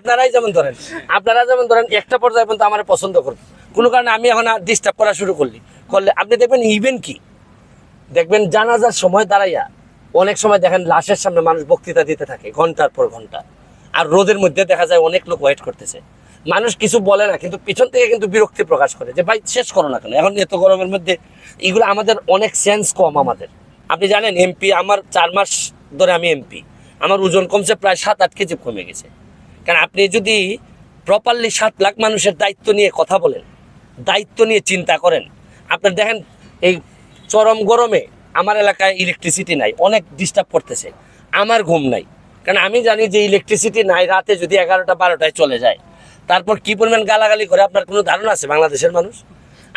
আপনারাই যেমন ধরেন, আপনারা যেমন ধরেন, একটা পর্যায়ে পর্যন্ত আমার পছন্দ করুন কোনো কারণে আমি এখন ডিস্টার্ব করা শুরু করলি। করলে আপনি দেখবেন ইভেন কি, দেখবেন জানাজার সময় দাঁড়াইয়া অনেক সময় দেখেন লাশের সামনে মানুষ বক্তৃতা দিতে থাকে, ঘণ্টার পর ঘণ্টা। আর রোদের মধ্যে দেখা যায় অনেক লোক ওয়েট করতেছে। মানুষ কিছু বলে না, কিন্তু পিছন থেকে কিন্তু বিরক্তি প্রকাশ করে যে, ভাই, শেষ করো না কেন? এখন এত গরমের মধ্যে এগুলো আমাদের অনেক সেন্স কম আমাদের। আপনি জানেন এমপি আমার চার মাস ধরে আমি এমপি আমার ওজন কমছে প্রায় সাত আট কেজি কমে গেছে। কারণ আপনি যদি প্রপারলি সাত লাখ মানুষের দায়িত্ব নিয়ে কথা বলেন, দায়িত্ব নিয়ে চিন্তা করেন, আপনার দেখেন এই চরম গরমে আমার এলাকায় ইলেকট্রিসিটি নাই, অনেক ডিস্টার্ব করতেছে, আমার ঘুম নাই। কারণ আমি জানি যে ইলেকট্রিসিটি নাই, রাতে যদি এগারোটা, বারোটায় চলে যায়, তারপর কি পরিমাণ গালাগালি করে আপনার কোনো ধারণা আছে বাংলাদেশের মানুষ?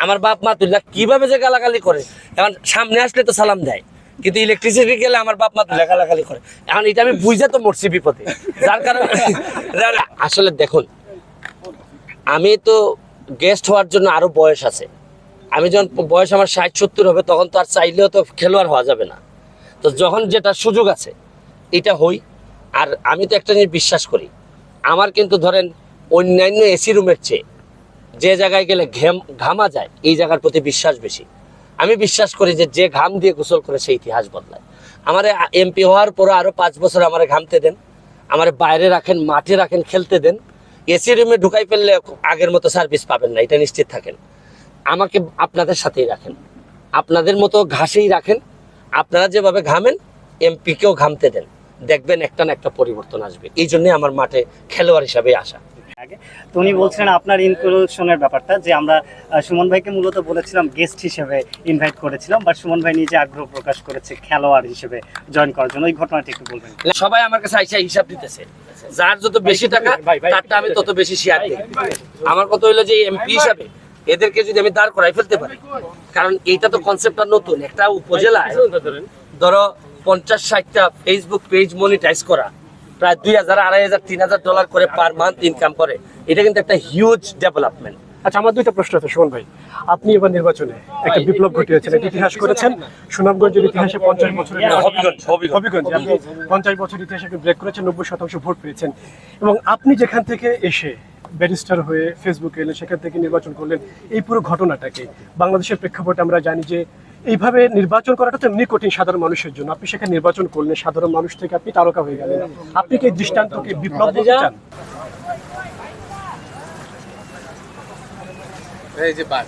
আমার বাপ মা তুল্লা কীভাবে যে গালাগালি করে? এখন সামনে আসলে তো সালাম দেয়। কিন্তু ইলেকট্রিসিটি গেলে আমার বাপ মা গালাগালি করে। এখন এটা আমি বুঝে তো মরছি বিপদে। যার কারণে আসলে দেখুন, আমি তো গেস্ট হওয়ার জন্য আরও বয়স আছে। আমি যখন বয়স আমার ষাট, সত্তর হবে, তখন তো আর চাইলেও তো খেলোয়াড় হওয়া যাবে না। তো যখন যেটা সুযোগ আছে, এটা হই। আর আমি তো একটা জিনিস বিশ্বাস করি, আমার কিন্তু ধরেন অন্যান্য এসি রুমের চেয়ে যে জায়গায় গেলে ঘেম ঘামা যায়, এই জায়গার প্রতি বিশ্বাস বেশি। আমি বিশ্বাস করি যে যে ঘাম দিয়ে গোসল করে সেই ইতিহাস বদলায়। আমার এমপি হওয়ার পরে আরও পাঁচ বছর আমার ঘামতে দেন, আমার বাইরে রাখেন, মাঠে রাখেন, খেলতে দেন। এসি রুমে ঢুকাই ফেললে আগের মতো সার্ভিস পাবেন না, এটা নিশ্চিত থাকেন। আমাকে আপনাদের সাথেই রাখেন। আপনাদের মতো ঘাসেই রাখেন। আপনারা যেভাবে ঘামেন এমপিকেও ঘামতে দেন। দেখবেন একটা না একটা পরিবর্তন আসবে। এই জন্যে আমার মাঠে খেলোয়াড় হিসাবে আসা আগে তো উনি বলছিলেন আপনার ইনক্লুশনের ব্যাপারটা যে আমরা সুমন ভাইকে মূলত বলেছিলাম গেস্ট হিসেবে ইনভাইট করেছিলাম বাট সুমন ভাই নিজে আগ্রহ প্রকাশ করেছে খেলোয়াড় হিসেবে জয়েন করার জন্য ওই ঘটনাটি একটু বলবেন সবাই আমার কাছে আইসা হিসাব দিতেছে যার যত বেশি টাকা তারটা আমি তত বেশি শেয়ার দিই আমার কথা হইল যে এমপি হিসাবে এদেরকে যদি আমি দাঁড় করাই ফেলতে পারি কারণ এইটা তো কনসেপ্টটা নতুন একটা উপজেলায় ধরো পঞ্চাশ ষাটটা ফেসবুক পেজ মনিটাইজ করা প্রায় দুই হাজার আড়াই হাজার তিন হাজার ডলার করে পার মান্থ ইনকাম করে। এটা কিন্তু একটা হিউজ ডেভেলপমেন্ট আচ্ছা আমার দুইটা প্রশ্ন আছে সুমন ভাই। আপনি এবার নির্বাচনে একটা বিপ্লব ঘটিয়েছেন একটা ইতিহাস করেছেন। সুনামগঞ্জের ইতিহাসে পঞ্চাশ বছরের হবিগঞ্জ, হবিগঞ্জ। আপনি পঞ্চাশ বছর ইতিহাসে ব্রেক করেছেন নব্বই শতাংশ ভোট পেয়েছেন। এবং আপনি যেখান থেকে এসে ব্যারিস্টার হয়ে ফেসবুকে এলেন সেখান থেকে নির্বাচন করলেন এই পুরো ঘটনাটাকে। বাংলাদেশের প্রেক্ষাপটে আমরা জানি যে এইভাবে নির্বাচন করাটা তো এমনি কঠিন সাধারণ মানুষের জন্য। আপনি সেখানে নির্বাচন করলেন সাধারণ মানুষ থেকে আপনি তারকা হয়ে গেলেন। আপনি কি এই দৃষ্টান্তকে বিপ্লব বলতে চান? এই যে বাঘ।